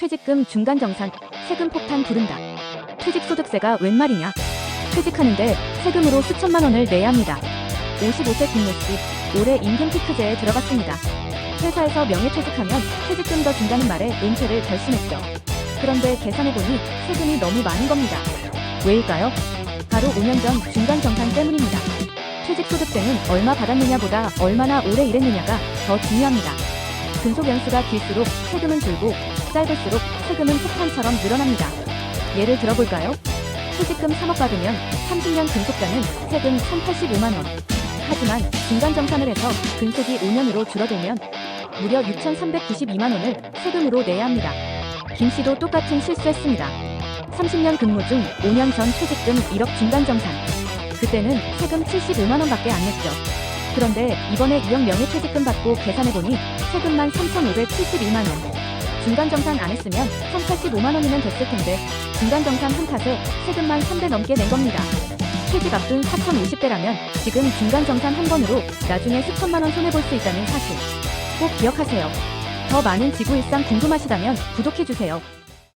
퇴직금 중간정산, 세금 폭탄 부른다. 퇴직소득세가 웬 말이냐? 퇴직하는데 세금으로 수천만 원을 내야 합니다. 55세 김모 씨, 올해 임금 피크제에 들어갔습니다. 회사에서 명예퇴직하면 퇴직금 더 준다는 말에 은퇴를 결심했죠. 그런데 계산해보니 세금이 너무 많은 겁니다. 왜일까요? 바로 5년 전 중간정산 때문입니다. 퇴직소득세는 얼마 받았느냐보다 얼마나 오래 일했느냐가 더 중요합니다. 근속 연수가 길수록 세금은 줄고 짧을수록 세금은 폭탄처럼 늘어납니다. 예를 들어볼까요? 퇴직금 3억 받으면 30년 근속자는 세금 1,085만 원. 하지만 중간정산을 해서 근속이 5년으로 줄어들면 무려 6,392만 원을 세금으로 내야 합니다. 김 씨도 똑같은 실수했습니다. 30년 근무 중 5년 전 퇴직금 1억 중간정산. 그때는 세금 75만 원밖에 안 냈죠. 그런데 이번에 2억 명예퇴직금 받고 계산해보니 세금만 3,571만 원. 중간정산 안 했으면 1,085만 원이면 됐을 텐데 중간정산 한 탓에 세금만 3배 넘게 낸 겁니다. 퇴직 앞둔 4,050대라면 지금 중간정산 한 번으로 나중에 수천만 원 손해볼 수 있다는 사실 꼭 기억하세요. 더 많은 지구 일상 궁금하시다면 구독해주세요.